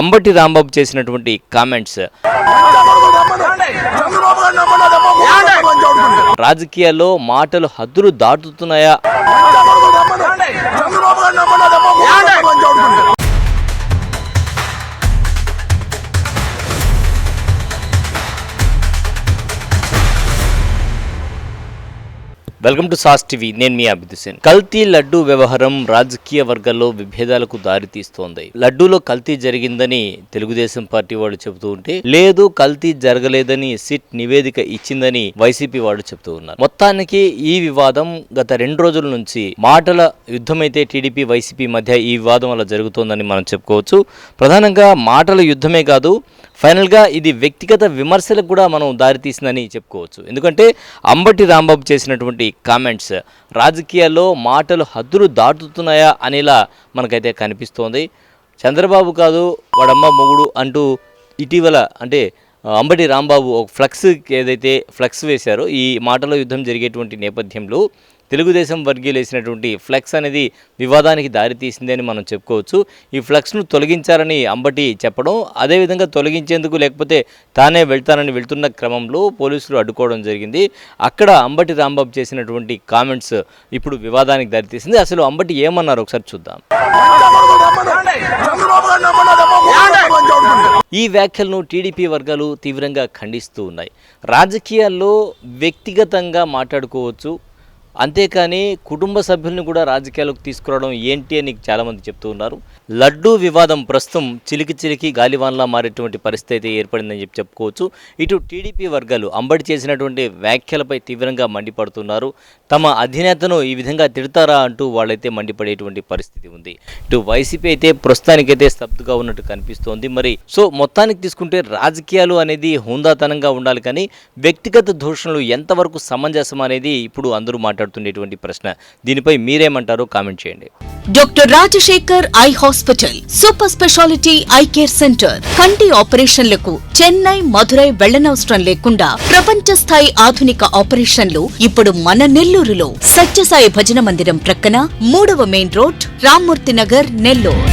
అంబటి రాంబాబు చేసినటువంటి కామెంట్స్ రాజకీయాల్లో మాటలు హద్దులు దాటుతున్నాయా? Welcome to sauce TV. నేను మీ అభిదుసేన్ కల్తీ లడ్డు వ్యవహారం రాజకీయ వర్గాల్లో విభేదాలకు దారితీస్తోంది. లడ్డూలో కల్తీ జరిగిందని తెలుగుదేశం పార్టీ వాళ్ళు చెబుతూ ఉంటే లేదు కల్తీ జరగలేదని సిట్ నివేదిక ఇచ్చిందని వైసీపీ వాళ్ళు చెబుతూ ఉన్నారు. మొత్తానికి ఈ వివాదం గత రెండు రోజుల నుంచి మాటల యుద్ధమైతే టీడీపీ వైసీపీ మధ్య ఈ వివాదం అలా జరుగుతోందని మనం చెప్పుకోవచ్చు. ప్రధానంగా మాటల యుద్ధమే కాదు ఫైనల్గా ఇది వ్యక్తిగత విమర్శలకు కూడా మనం దారితీసిందని చెప్పుకోవచ్చు. ఎందుకంటే అంబటి రాంబాబు చేసినటువంటి కామెంట్స్ రాజకీయాల్లో మాటలు హద్దులు దాటుతున్నాయా అనేలా మనకైతే కనిపిస్తోంది. చంద్రబాబు కాదు వాడమ్మ మొగుడు అంటూ ఇటీవల అంటే అంబటి రాంబాబు ఒక ఫ్లక్స్ ఏదైతే ఫ్లక్స్ వేశారో ఈ మాటల యుద్ధం జరిగేటువంటి నేపథ్యంలో తెలుగుదేశం వర్గీయులు వేసినటువంటి ఫ్లెక్స్ అనేది వివాదానికి దారితీసింది అని మనం చెప్పుకోవచ్చు. ఈ ఫ్లెక్స్ను తొలగించారని అంబటి చెప్పడం అదేవిధంగా తొలగించేందుకు లేకపోతే తానే వెళ్తానని వెళ్తున్న క్రమంలో పోలీసులు అడ్డుకోవడం జరిగింది. అక్కడ అంబటి రాంబాబు చేసినటువంటి కామెంట్స్ ఇప్పుడు వివాదానికి దారితీసింది అసలు అంబటి ఏమన్నారు? ఒకసారి చూద్దాం. ఈ వ్యాఖ్యలను టీడీపీ వర్గాలు తీవ్రంగా ఖండిస్తూ ఉన్నాయి. రాజకీయాల్లో వ్యక్తిగతంగా మాట్లాడుకోవచ్చు అంతేకాని కుటుంబ సభ్యుల్ని కూడా రాజకీయాలకు తీసుకురావడం ఏంటి అని చాలామంది చెప్తూ ఉన్నారు. లడ్డూ వివాదం ప్రస్తుతం చిలికి చిలికి గాలివాన్లా మారేటువంటి పరిస్థితి అయితే ఏర్పడిందని చెప్పి చెప్పుకోవచ్చు. ఇటు టీడీపీ వర్గాలు అంబడి చేసినటువంటి వ్యాఖ్యలపై తీవ్రంగా మండిపడుతున్నారు. తమ అధినేతను ఈ విధంగా తిడతారా అంటూ వాళ్ళైతే మండిపడేటువంటి పరిస్థితి ఉంది. ఇటు వైసీపీ అయితే ప్రస్తుతానికైతే స్తబ్దుగా ఉన్నట్టు కనిపిస్తోంది. మరి సో మొత్తానికి తీసుకుంటే రాజకీయాలు అనేది హుందాతనంగా ఉండాలి కానీ వ్యక్తిగత దూషణలు ఎంతవరకు సమంజసం అనేది ఇప్పుడు అందరూ మాట్లాడుతుండేటువంటి ప్రశ్న. దీనిపై మీరేమంటారో కామెంట్ చేయండి. Doctor Rajasekhar eye hospital super speciality eye care centre కంటి ఆపరేషన్లకు చెన్నై మధురై వెళ్ళనవసరం లేకుండా ప్రపంచ స్థాయి ఆధునిక ఆపరేషన్లు ఇప్పుడు మన నెల్లూరులో సత్యసాయి భజన మందిరం ప్రక్కన మూడవ మెయిన్ రోడ్ రామ్మూర్తి నగర్ నెల్లూరు.